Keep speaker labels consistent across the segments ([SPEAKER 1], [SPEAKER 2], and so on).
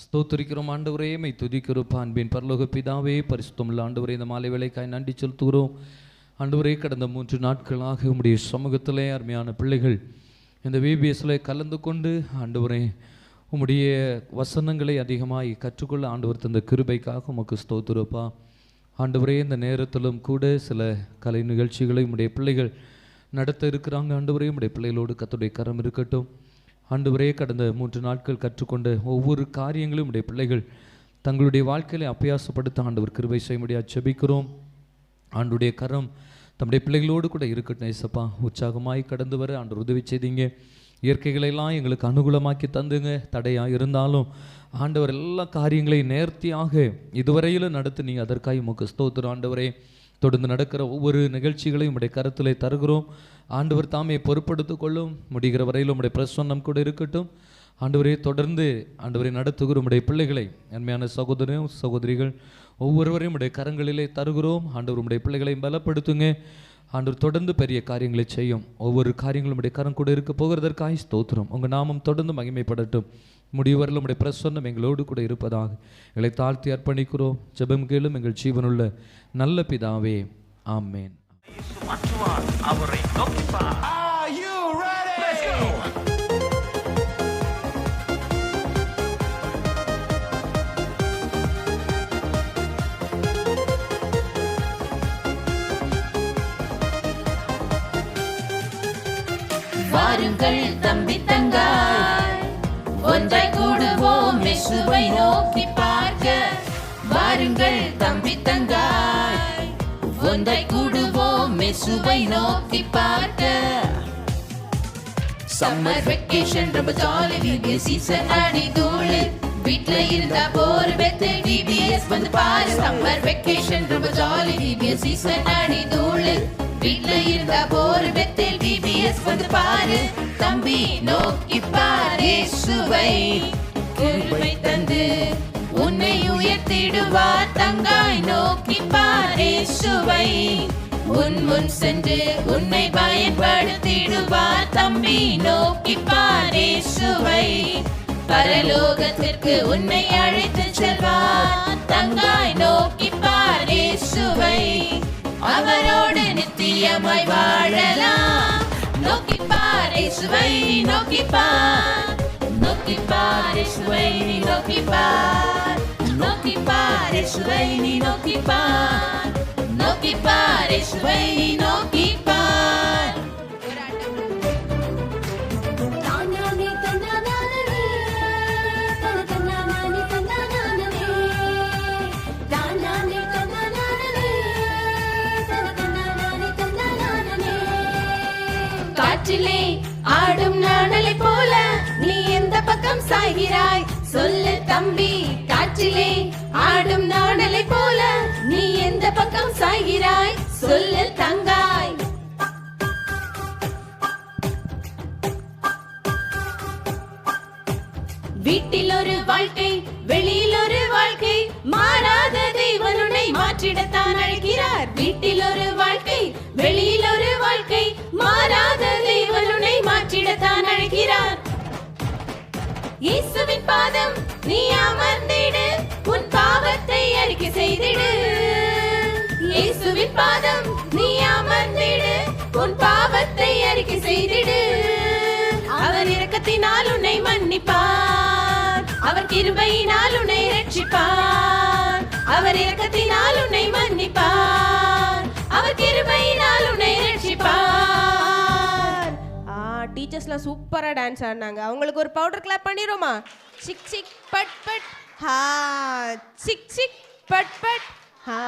[SPEAKER 1] ஸ்தோத்திரிக்கிறோம் ஆண்டவரே. மை துதிக்கிறோம் அன்பின் பரலோக பிதாவே. பரிசுத்தமில்ல ஆண்டவரே இந்த மாலை வேலைக்காய் நன்றி செலுத்துகிறோம். ஆண்டவரே கடந்த மூன்று நாட்களாக உங்களுடைய சமூகத்திலே அருமையான பிள்ளைகள் இந்த விபிஎஸ்ல கலந்து கொண்டு ஆண்டவரே உம்முடைய வசனங்களை அதிகமாக கற்றுக்கொள்ள ஆண்டவர் தந்த கிருபைக்காக உமக்கு ஸ்தோத்திருப்பா. ஆண்டவரே இந்த நேரத்திலும் கூட சில கலை நிகழ்ச்சிகளை உம்முடைய பிள்ளைகள் நடத்த இருக்கிறாங்க. ஆண்டவரே உம்முடைய பிள்ளைகளோடு கத்துடைய கரம் இருக்கட்டும். ஆண்டவரே கடந்த மூன்று நாட்கள் கற்றுக்கொண்ட ஒவ்வொரு காரியங்களும் உடைய பிள்ளைகள் தங்களுடைய வாழ்க்கையில அபியாசப்படுத்த ஆண்டவர் கிருபை செய்ய முடியாது செபிக்கிறோம் ஆண்டுடைய கரம் தம்முடைய பிள்ளைகளோடு கூட இருக்கட்டும் ஏசப்பா உற்சாகமாய் கடந்து வர ஆண்டு உதவி செய்தீங்க. இயற்கைகளெல்லாம் எங்களுக்கு அனுகூலமாக்கி தந்துங்க. தடையாக இருந்தாலும் ஆண்டவர் எல்லா காரியங்களையும் நேர்த்தியாக இதுவரையிலும் நடத்தி அதற்காக உமக்கு ஸ்தோத்திரம் ஆண்டவரே. தொடர்ந்து நடக்கிற ஒவ்வொரு நிகழ்ச்சிகளையும் உடைய கருத்தில் தருகிறோம். ஆண்டவர் தாமே பொறுப்படுத்திக் கொள்ளும். முடிகிற வரையிலும் உடைய பிரசன்னம் கூட இருக்கட்டும். ஆண்டவரே தொடர்ந்து ஆண்டவரை நடத்துகிற உடைய பிள்ளைகளை அண்மையான சகோதரரும் சகோதரிகள் ஒவ்வொருவரையும் உடைய கரங்களிலே தருகிறோம். ஆண்டவர் உடைய பிள்ளைகளை பலப்படுத்துங்க. ஆண்டவர் தொடர்ந்து பெரிய காரியங்களை செய்யும். ஒவ்வொரு காரியங்களும் உடைய கரம் கூட இருக்க போகிறதற்காக ஸ்தோத்திரம். உங்கள் நாமம் தொடர்ந்து மகிமைப்படட்டும். முடிவரில் உடைய பிரசன்னம் எங்களோடு கூட இருப்பதாக. எங்களை தாழ்த்தி அர்ப்பணிக்கிறோம். ஜெபம் கேளும் எங்கள் ஜீவனுள்ள நல்ல பிதாவே. ஆமேன்.
[SPEAKER 2] அவரை
[SPEAKER 3] வாருங்கள் தம்பி தங்கா. இயேசுவை நோக்கி பார்க்க. வாருங்கள் தம்பி தங்காய். ஒன்றை கூடுவோம் இயேசுவை நோக்கி பார்க்க. சம்மர் வெக்கேஷன் ரொம்ப ஜாலி விபிஎஸ் சீசன் அடி தூளு. வீட்ல இருந்தா போர் பெத்து டிபிஎஸ் வந்து பாரு. சம்மர் வெக்கேஷன் ரொம்ப ஜாலி விபிஎஸ் சீசன் அடி தூளு. வீட்ல இருந்தா போர் பெத்து டிபிஎஸ் வந்து பாரு. தம்பி நோக்கி பாரு சுவை. கிருபை தந்து உன்னை உயர்த்திடுவார் தங்காய் நோக்கி பாரேசுவை உன் முன் சென்று உன்னை பயன்படுத்திடுவார் தம்பி நோக்கி பாரேசுவை பரலோகத்திற்கு உன்னை அழைத்து செல்வார் தங்காய் நோக்கி பாரேசுவை அவரோடு நித்தியமாய் வாழலாம். நோக்கி பாரேசுவை நோக்கி பார் பாரே சுவை நோக்கி பார் நோக்கி பாரே சுவை நோக்கி பார் நோக்கி பார் இயேசுவை நீ நோக்கி பார்
[SPEAKER 4] தானானே தன்னானானே தனதன்னானானே தன்னானானே தானானே தன்னானானே தனதன்னானானே தன்னானானே
[SPEAKER 3] காற்றிலே ஆடும் நாணலை போல நீ எந்த பக்கம் சாய்கிறாய்? சொல்லு தம்பி காற்றிலே. ஆடும் நாணலை போல நீ எந்த பக்கம் சாய்கிறாய்? சொல்லு தங்காய். வீட்டில் ஒரு வாழ்க்கை வெளியில் ஒரு வாழ்க்கை. மாறாத தெய்வன் மாற்றிடத்தான் அழைக்கிறார். வீட்டில் ஒரு பாதம் நீ அமர்ந்திடு. உன் பாவத்தை அறிக்கை செய்திடு. இயேசுவின் பாதம் நீ அமர்ந்திடு. உன் பாவத்தை அறிக்கை செய்திடு. அவர் இரக்கத்தினால் உன்னை மன்னிப்பார். அவர் கிருபையினால் உன்னை ரட்சிப்பார் அவர் இரக்கத்தினால் உன்னை மன்னிப்பார். அவர் கிருபையினால் உன்னை ரட்சிப்பார்
[SPEAKER 5] டான்சர்ஸ்லாம் சூப்பராக டான்ஸ் ஆடினாங்க. அவங்களுக்கு ஒரு பவுடர் கிளாப் பண்ணிடுமா சிக் சிக் பட் பட். ஹா சிக் சிக் பட் பட். ஹா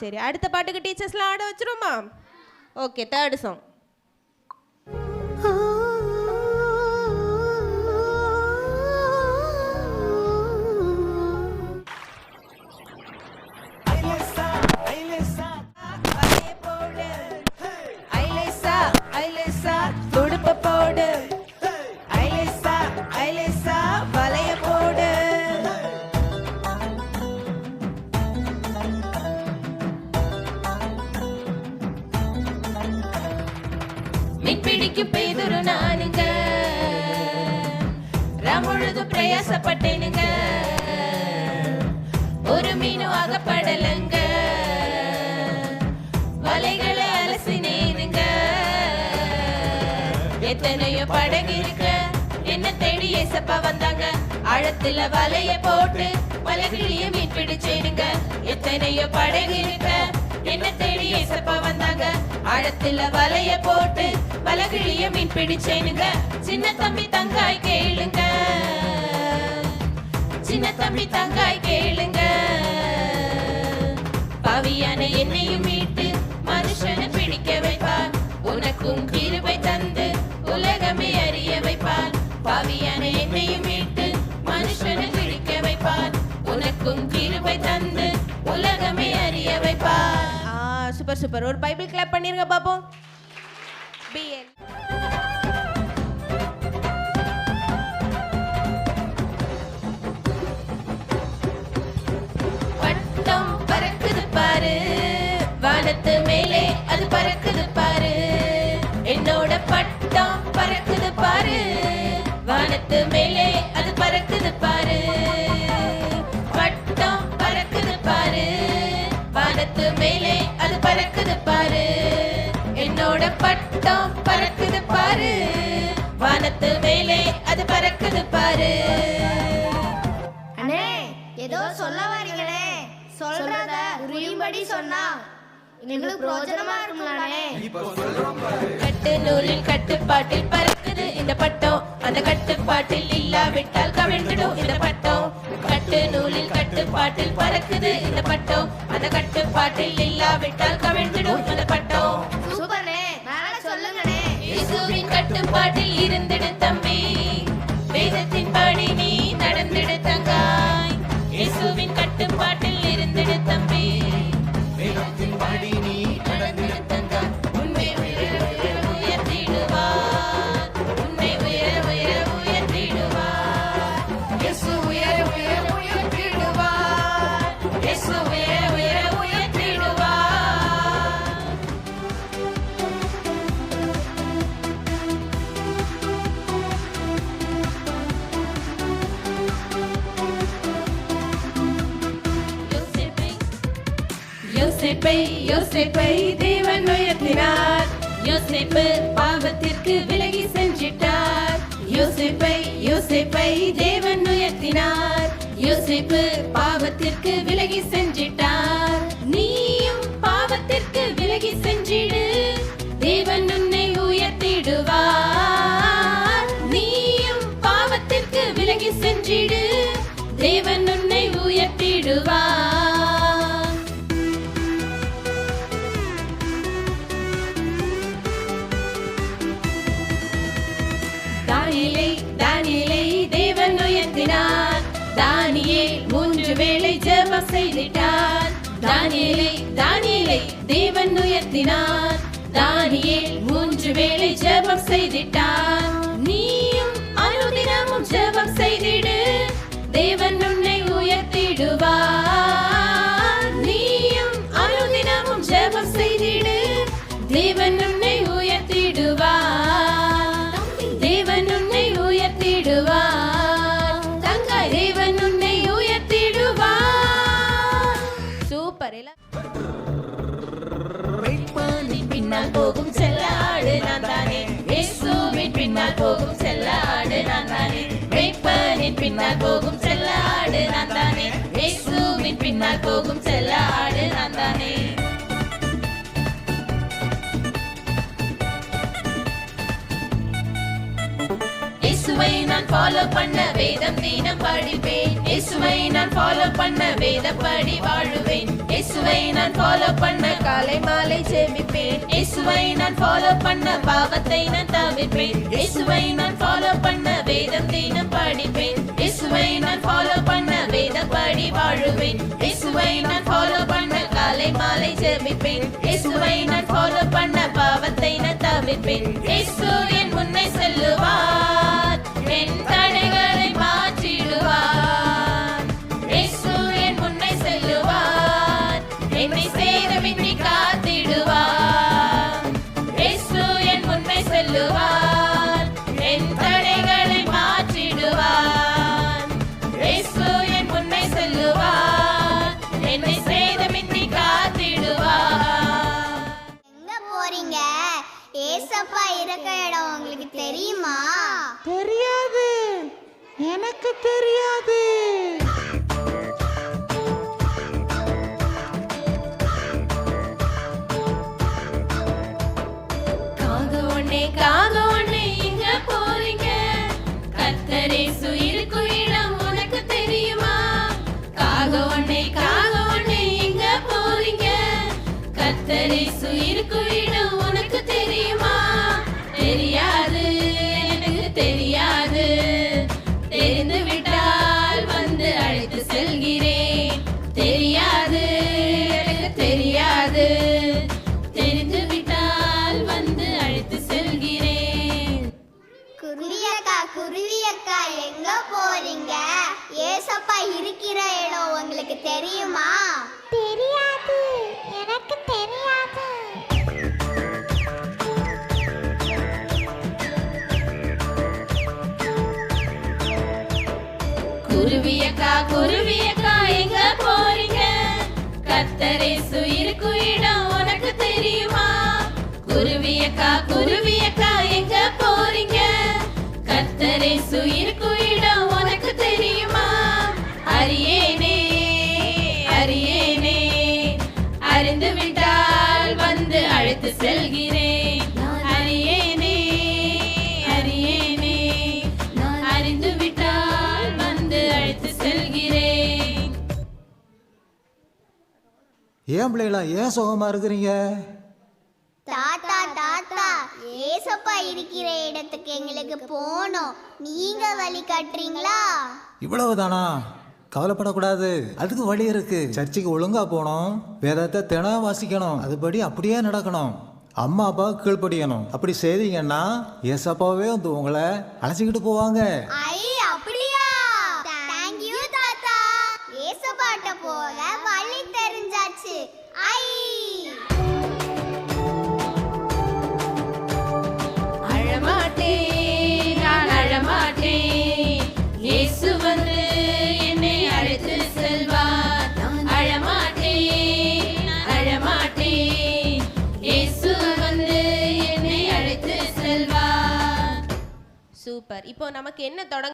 [SPEAKER 5] சரி அடுத்த பாட்டுக்கு டீச்சர்ஸ்லாம் ஆட வச்சிருமா ஓகே தேர்டு சாங்
[SPEAKER 3] நானுங்க ஒரு மீனும் அகப்படலங்க வலைகளை அலசினேனுங்க. எத்தனையோ படகு இருக்க. என்ன தேடி ஏசப்பா வந்தாங்க. ஆழத்துல வலைய போட்டு வலைகிளிய மீன் பிடிச்சேனுங்க எத்தனையோ படகு இருக்க. என்ன தேடி ஏசப்பா வந்தாங்க. ஆழத்துல வலைய போட்டு வலகிழிய மீன் பிடிச்சேனுங்க சின்ன தம்பி தங்காய் கேளுங்க. சின்ன தம்பி தங்காய் கேளுங்க. பவியான என்னையும் மீட்டு மனுஷனை பிடிக்க வைப்பார். உனக்கும் கிருபை தந்து உலகமே அறிய வைப்பார். பவியான என்னையும் மீட்டு மனுஷனை பிடிக்க வைப்பார். உனக்கும் கிருபை தந்து உலகமே அறிய வைப்பார்.
[SPEAKER 5] ஆ சூப்பர் சூப்பர். ஒரு பைபிள் கிளப் பண்ணிருங்க பாப்போம். பிஎல்
[SPEAKER 3] வானத்து மேலே அது பறக்குது பாரு. பட்டம் பறக்குது பாரு. வானத்து மேலே அது பறக்குது பாரு. என்னோட பட்டம் பறக்குது பாரு. வானத்து மேலே அது பறக்குது பாரு.
[SPEAKER 4] அண்ணே ஏதோ சொல்ல வரீங்களே. சொல்றத புரியும்படி சொன்னா எங்களுக்கு பிரயோஜனமா இருக்கும்லானே
[SPEAKER 3] கட்டு நூலில் கட்டுப்பாட்டில் பறக்குது இந்த பட்டம் அந்த கட்டுப்பாட்டில் இல்லாவிட்டால் கவிழ்ந்துடும் இந்த பட்டம் கட்டு நூலில் கட்டுப்பாட்டில் பறக்குது இந்த பட்டம் அந்த கட்டுப்பாட்டில் இல்லாவிட்டால் கவிழ்ந்துடும் இந்த பட்டம்
[SPEAKER 4] சொல்லுங்கண்ணே.
[SPEAKER 3] இயேசுவின் கட்டுப்பாட்டில் இருந்திடு தம்பி. வேதத்தின் யோசிப்பை யோசிப்பை தேவன் உயர்த்தினார். யோசிப்பு பாவத்திற்கு விலகி சென்றிட்டார் யோசிப்பை யோசிப்பை தேவன் உயர்த்தினார். யோசிப்பு பாவத்திற்கு விலகி சென்றிட்டார் நீயும் பாவத்திற்கு விலகி சென்றிடு தேவன் உன்னை உயர்த்திடுவார். நீயும் பாவத்திற்கு விலகி சென்றிடு தானியேலை தேவன் உயர்த்தினார். தானியே மூன்று வேளை ஜெபம் செய்திட்டார். நீயும் அனுதினமும் ஜெபம் செய்திடு. தேவன் பின்னால் போகும் செல்ல ஆடு நான் தானே. இயேசுவின் பின்னால் போகும் செல்ல ஆடு நான் தானே. இயேசுவை நான் ஃபாலோ பண்ண வேதம் தினம் படிப்பேன். இயேசுவை நான் ஃபாலோ பண்ண வேதப்படி வாழுவேன். இயேசுவை நான் ஃபாலோ பண்ண காலை மாலை ஜெபிப்பேன் இயேசுவை நான் ஃபாலோ பண்ண பாவத்தை நான் தவிர்ப்பேன். இயேசுவை நான் ஃபாலோ பண்ண வேதம் தினம் படிப்பேன். இயேசுவை நான் ஃபாலோ பண்ண வேதப்படி வாழுவேன். இயேசுவை நான் ஃபாலோ பண்ண காலை மாலை ஜெபிப்பேன். இயேசுவை நான் ஃபாலோ பண்ண பாவத்தை நான் தவிர்ப்பேன். இயேசு என் முன்னே
[SPEAKER 4] தெரியாது.
[SPEAKER 3] குருவியக்கா குருவியக்கா எங்க போறீங்க? கத்தரேசு இருக்கும் இடம் உனக்கு தெரியுமா? குருவியக்கா குருவியக்கா எங்க போறீங்க? கத்தரேசு இருக்கும் இடம் உனக்கு தெரியுமா? அரியேனே அரியேனே அறிந்து விட்டால் வந்து அழைத்து செல்கிறேன்.
[SPEAKER 6] ஏன் பிள்ளைகளா ஏன் சுகமா இருக்கிறீங்க?
[SPEAKER 4] தாத்தா தாத்தா ஏசப்பா இருக்கிற இடத்துக்கு எங்களுக்கு போகணும். நீங்க வழி காட்டுறீங்களா?
[SPEAKER 6] இவ்வளவு தானா கவலைப்படக்கூடாது. அதுக்கு வழி இருக்கு. சர்ச்சுக்கு ஒழுங்கா போகணும். வேதத்தை தினம் வாசிக்கணும். அதுபடி அப்படியே நடக்கணும். அம்மா அப்பா கீழ்ப்படியணும். அப்படி செய்தீங்கன்னா ஏசப்பாவே வந்து உங்களை அழைச்சிக்கிட்டு போவாங்க.
[SPEAKER 5] இருப்பார் இப்போ நமக்கு என்ன தொடங்க